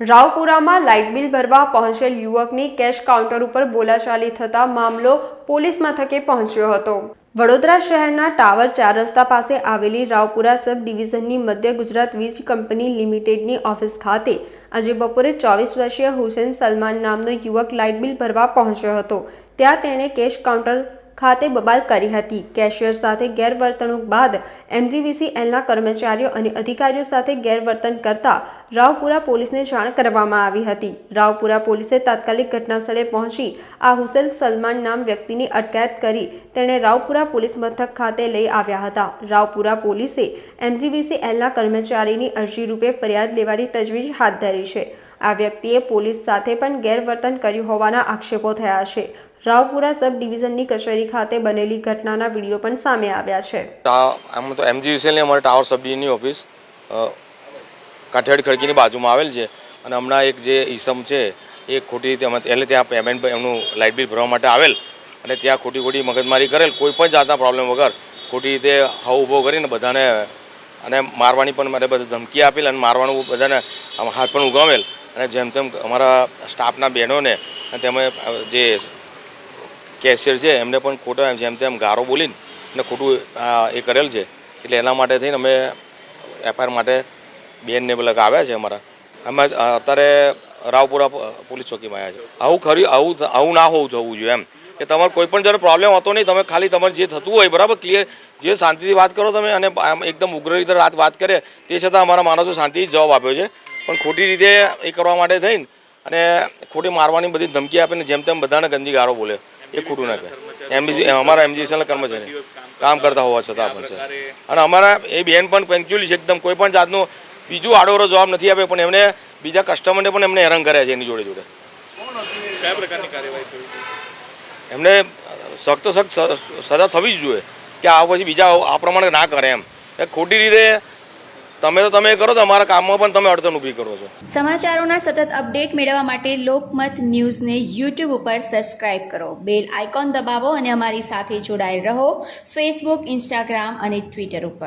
રાવપુરામાં light bill ભરવા પહોંચેલ યુવકની cache counter ઉપર બોલાચાલી થતા મામલો પોલીસ મથકે પહોંચ્યો હતો. વડોદરા શહેરના ટાવર ચાર રસ્તા પાસે આવેલી રાવપુરા સબ ડિવિઝનની મધ્ય ગુજરાત વીજ કંપની લિમિટેડની ઓફિસ ખાતે આજે બપોરે ચોવીસ વર્ષીય હુસેન સલમાન નામનો યુવક લાઇટ બિલ ભરવા પહોંચ્યો હતો. ત્યાં તેણે કેશ કાઉન્ટર ખાતે બબાલ કરી હતી. કેશિયર સાથે ગેરવર્તણૂક બાદ એમજીવીસી એલના કર્મચારીઓ અને અધિકારીઓ સાથે ગેરવર્તન કરતા રાવપુરા પોલીસને જાણ કરવામાં આવી હતી. રાવપુરા પોલીસે તાત્કાલિક ઘટનાસ્થળે પહોંચી આ હુસેન સલમાન નામ વ્યક્તિની અટકાયત કરી તેણે રાવપુરા પોલીસ મથક ખાતે લઈ આવ્યા હતા. રાવપુરા પોલીસે એમજીવીસી એલના કર્મચારીની અરજી રૂપે ફરિયાદ લેવાની તજવીજ હાથ ધરી છે. આ વ્યક્તિએ પોલીસ સાથે પણ ગેરવર્તન કર્યું હોવાના આક્ષેપો થયા છે. રાવપુરા સબ ડિવિઝનની કચેરી ખાતે બનેલી ઘટનાના વીડિયો પણ સામે આવ્યા છે. આમ તો એમજીવીસીએલની અમારી ટાવર સબડીની ઓફિસ અ, કાઠિયાવાડી ખડકીની બાજુમાં આવેલ છે. અને હમણાં એક જે ઈસમ છે એ ખોટી રીતે એટલે ત્યાં પેમેન્ટ એમનું લાઇટ બિલ ભરવા માટે આવેલ. અને ત્યાં ખોટી ખોટી મગજમારી કરેલ કોઈ પણ જાતના પ્રોબ્લેમ વગર ખોટી રીતે હાવ ઊભો કરીને બધાને અને મારવાની પણ મારે બધા ધમકી આપેલ અને મારવાનું બધાને હાથ પણ ઉગાવેલ અને જેમ તેમ અમારા સ્ટાફના બહેનોને તેમાં જે કેશિયર છે, એમને પણ ખોટા જેમ તેમ ગારો બોલીને અને ખોટું એ કરેલ છે. એટલે એના માટે થઈને અમે એફઆઈઆર માટે બેનને પેલા આવ્યા છે અમારા. અમે અત્યારે રાવપુરા પોલીસ ચોકીમાં આવ્યા છે. આવું ખરી, આવું આવું ના હોવું થવું જોઈએ એમ. કે તમારે કોઈ પણ જ્યારે પ્રોબ્લેમ હતો નહીં, તમે ખાલી તમારે જે થતું હોય, બરાબર ક્લિયર જે શાંતિથી વાત કરો તમે અને એકદમ ઉગ્ર રીતે રાત વાત કરે, તે છતાં અમારા માણસો શાંતિથી જવાબ આપ્યો છે. પણ ખોટી રીતે એ કરવા માટે થઈને અને ખોટી મારવાની બધી ધમકી આપીને જેમ તેમ બધાને ગંદી ગારો બોલે. એ ખોટું ના કહે એમબીસી અમારા એમજીસીએલના કર્મચારી. કામ કરતા હોવા છતાં પણ છે. અને અમારા એ બેન પણ પેન્ચ્યુઅલી છે એકદમ. કોઈ પણ જાતનું બીજું આડોરો જવાબ નથી આપ્યો પણ એમને બીજા કસ્ટમરને પણ એમને હેરાન કર્યા છે એની જોડે જોડે. એમને સખ્ત સખ્ત સજા થવી જ જોઈએ કે આ પછી બીજા આ પ્રમાણે ના કરે એમ. ખોટી રીતે તમે તો તમે કરો તો અમારા કામમાં પણ તમે અડચણ ઊભી કરો છો. સમાચારોના સતત અપડેટ મેળવવા માટે લોકમત ન્યૂઝને યુટ્યુબ ઉપર સબસ્ક્રાઇબ કરો. બેલ આઇકોન દબાવો અને અમારી સાથે જોડાયેલ રહો. ફેસબુક ઇન્સ્ટાગ્રામ અને ટ્વિટર ઉપર.